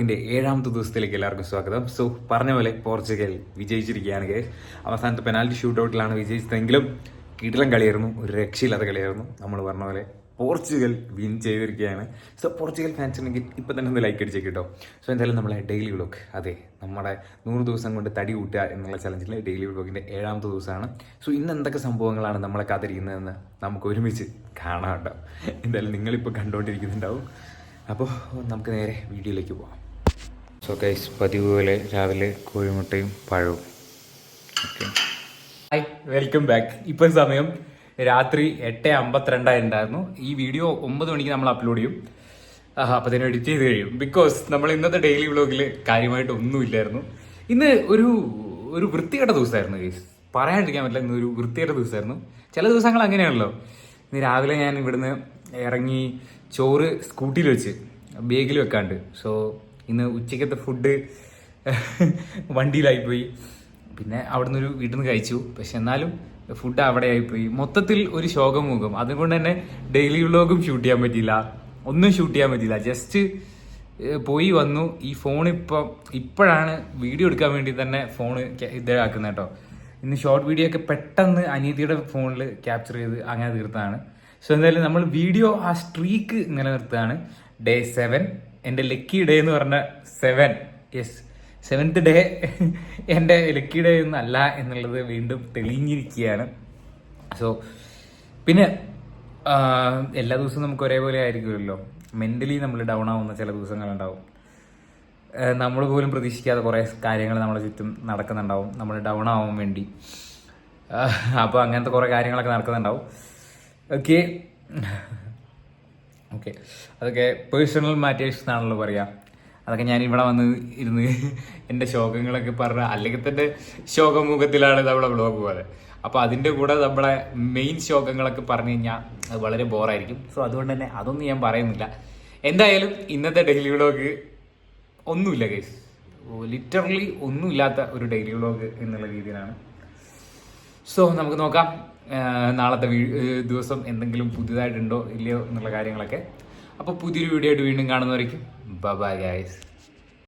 ിന്റെ ഏഴാമത്തെ ദിവസത്തിലേക്ക് എല്ലാവർക്കും സ്വാഗതം. സോ പറഞ്ഞ പോലെ പോർച്ചുഗൽ വിജയിച്ചിരിക്കുകയാണ് കേസ് അവസാനത്തെ പെനാൽറ്റി ഷൂട്ട് ഔട്ടിലാണ് വിജയിച്ചതെങ്കിലും കിടിലം കളിയായിരുന്നു ഒരു രക്ഷയില്ലാത്ത കളിയായിരുന്നു. നമ്മൾ പറഞ്ഞ പോലെ പോർച്ചുഗൽ വിൻ ചെയ്തിരിക്കുകയാണ്. സോ പോർച്ചുഗൽ ഫാൻസ് ഉണ്ടെങ്കിൽ ഇപ്പം തന്നെ ഒന്ന് ലൈക്ക് അടിച്ചേക്ക് കേട്ടോ സോ എന്തായാലും നമ്മളെ ഡെയിലി വ്ലോഗ് അതെ നമ്മുടെ നൂറ് ദിവസം കൊണ്ട് തടി കൂട്ടുക എന്നുള്ള ചലഞ്ചിലെ ഡെയിലി വ്ലോഗിന്റെ ഏഴാമത്തെ ദിവസമാണ്. സോ ഇന്ന് എന്തൊക്കെ സംഭവങ്ങളാണ് നമ്മളെ കാത്തിരിക്കുന്നതെന്ന് നമുക്ക് ഒരുമിച്ച് കാണാം കേട്ടോ എന്തായാലും നിങ്ങളിപ്പോൾ കണ്ടുകൊണ്ടിരിക്കുന്നുണ്ടാവും. അപ്പോൾ നമുക്ക് നേരെ വീഡിയോയിലേക്ക് പോകാം സോ ഗൈസ് പതിവ് പോലെ രാവിലെ കോഴിമുട്ടയും പഴവും. ഓക്കെ. ഹായ് വെൽക്കം ബാക്ക് ഇപ്പം സമയം രാത്രി എട്ട് അമ്പത്തിരണ്ടായി ഉണ്ടായിരുന്നു. ഈ വീഡിയോ ഒമ്പത് മണിക്ക് നമ്മൾ അപ്ലോഡ് ചെയ്യും. അപ്പം അതിനെ എഡിറ്റ് ചെയ്ത് കഴിയും. ബിക്കോസ് നമ്മൾ ഇന്നത്തെ ഡെയിലി വ്ളോഗിൽ കാര്യമായിട്ട് ഒന്നുമില്ലായിരുന്നു ഇന്ന് ഒരു ഒരു വൃത്തികെട്ട ദിവസമായിരുന്നു ഗൈസ് പറയാണ്ടിരിക്കാൻ പറ്റില്ല ഇന്ന് ഒരു വൃത്തികെട്ട ദിവസമായിരുന്നു. ചില ദിവസങ്ങൾ അങ്ങനെയാണല്ലോ. ഇന്ന് രാവിലെ ഞാൻ ഇവിടുന്ന് ഇറങ്ങി ചോറ് സ്കൂട്ടിയിൽ വെച്ച് ബേഗിൽ വെക്കാണ്ട്. സോ ഇന്ന് ഉച്ചക്കത്തെ ഫുഡ് വണ്ടിയിലായിപ്പോയി. പിന്നെ അവിടുന്ന് ഒരു വീട്ടിൽ നിന്ന് കഴിച്ചു. പക്ഷെ എന്നാലും ഫുഡ് അവിടെ ആയിപ്പോയി മൊത്തത്തിൽ ഒരു ശോകമുഖം അതുകൊണ്ട് തന്നെ ഡെയിലി വ്ലോഗും ഷൂട്ട് ചെയ്യാൻ പറ്റിയില്ല. ഒന്നും ഷൂട്ട് ചെയ്യാൻ പറ്റിയില്ല. ജസ്റ്റ് പോയി വന്നു. ഈ ഫോൺ ഇപ്പം ഇപ്പോഴാണ് വീഡിയോ എടുക്കാൻ വേണ്ടി തന്നെ ഫോൺ ഇതാക്കുന്നത് കേട്ടോ. ഇന്ന് ഷോർട്ട് വീഡിയോ ഒക്കെ പെട്ടെന്ന് അനിയത്തിയുടെ ഫോണിൽ ക്യാപ്ചർ ചെയ്ത് അങ്ങനെ തീർത്താണ്. സോ എന്തായാലും നമ്മൾ വീഡിയോ ആ സ്ട്രീക്ക് നിലനിർത്തുകയാണ് ഡേ സെവൻ എന്റെ ലക്കി ഡേ എന്ന് പറഞ്ഞ സെവൻ യെസ് സെവൻത്ത് ഡേ എന്റെ ലക്കി ഡേ ഒന്നും അല്ല എന്നുള്ളത് വീണ്ടും തെളിഞ്ഞിരിക്കുകയാണ്. സോ പിന്നെ എല്ലാ ദിവസവും നമുക്ക് ഒരേപോലെ ആയിരിക്കുമല്ലോ. മെന്റലി നമ്മൾ ഡൗൺ ആവുന്ന ചില ദിവസങ്ങളുണ്ടാവും. നമ്മൾ പോലും പ്രതീക്ഷിക്കാതെ കുറേ കാര്യങ്ങൾ നമ്മുടെ ചുറ്റും നടക്കുന്നുണ്ടാവും. നമ്മൾ ഡൗൺ ആവാൻ വേണ്ടി. അപ്പോൾ അങ്ങനത്തെ കുറേ കാര്യങ്ങളൊക്കെ നടക്കുന്നുണ്ടാവും. Okay okay. അതൊക്കെ പേഴ്സണൽ മാറ്റേഴ്സ് എന്നാണല്ലോ പറയുക അതൊക്കെ ഞാൻ ഇവിടെ വന്ന് ഇരുന്ന് എന്റെ ശോകങ്ങളൊക്കെ പറഞ്ഞ അല്ലെങ്കിൽ തന്നെ ശോകമുഖത്തിലാണ് നമ്മളെ വ്ളോഗ് പോലെ. അപ്പോൾ അതിന്റെ കൂടെ നമ്മളെ മെയിൻ ശോകങ്ങളൊക്കെ പറഞ്ഞു കഴിഞ്ഞാൽ അത് വളരെ ബോറായിരിക്കും സോ അതുകൊണ്ട് തന്നെ അതൊന്നും ഞാൻ പറയുന്നില്ല. എന്തായാലും ഇന്നത്തെ ഡെയിലി വ്ളോഗ് ഒന്നുമില്ല കേസ് ലിറ്ററലി ഒന്നുമില്ലാത്ത ഒരു ഡെയിലി വ്ളോഗ് എന്നുള്ള രീതിയിലാണ്. സോ നമുക്ക് നോക്കാം. നാളത്തെ ദിവസം എന്തെങ്കിലും പുതിയതായിട്ടുണ്ടോ ഇല്ലയോ എന്നുള്ള കാര്യങ്ങളൊക്കെ. അപ്പോൾ പുതിയൊരു വീഡിയോ ആയിട്ട് വീണ്ടും കാണുന്നവരേക്കും. Bye guys